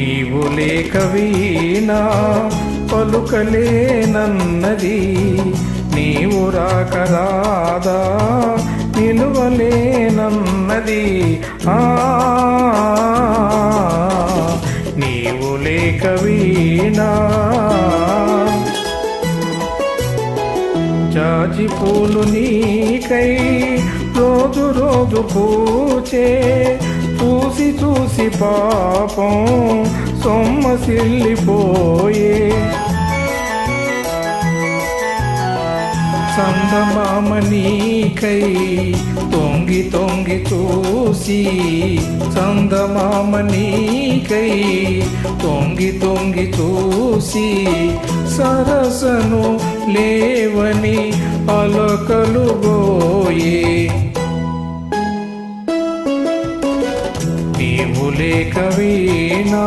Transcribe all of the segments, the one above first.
లేక వీణా పలుకలేనన్నది నీవు రాక రాదా నిలువలేనన్నది ఆ నీవు లేక వీణా. జాజి పూలు నీకై రోజు రోజు పూచే పూ పాపం సొమ్మసిల్లిపోయే సందమామ నీకై తొంగి తొంగి చూసి సందమామ నీకై తొంగి తొంగి చూసి సరసను లేవని అలకలు గోయే లేక వీణా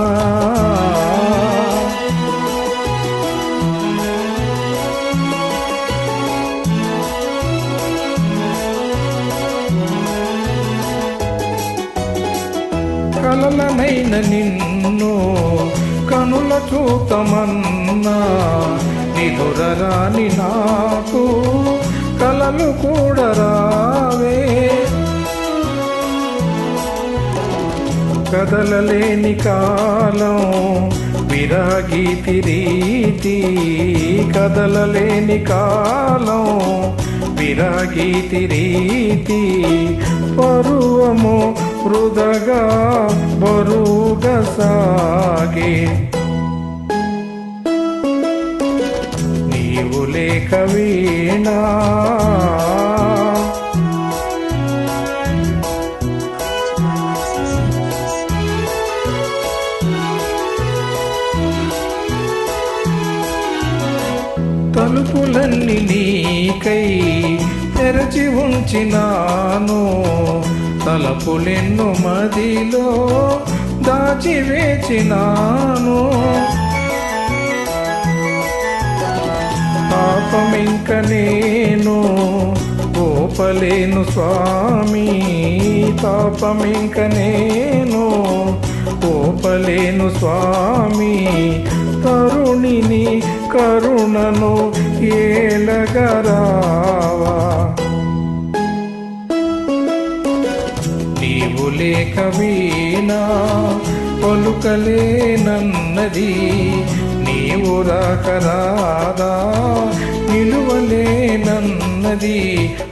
కలలనైన నిన్ను కనుల చూతమన్నా నిదురరాని నాకు కలలు కూడా రావే. కదలలేని కాలం విరాగీతి రీతి కదలలేని కాలం విరాగీతి రీతి పరువము వృధగా బరువుగా సాగే. నీవు లేక వీణా తలుపులన్నీ నీకై తెరచి ఉంచినాను. తలపులెన్ను మదిలో దాచివేచినాను పాపమింక నేను గోపలేను స్వామి పాపమింక నేను కోపలేను స్వామి. తరుణిని కరుణను ఏలగరావా. నీవు లేక వీణా పలుకలేనన్నది. నీవు రాక రాదా నిలువలేనన్నది.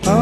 ఆ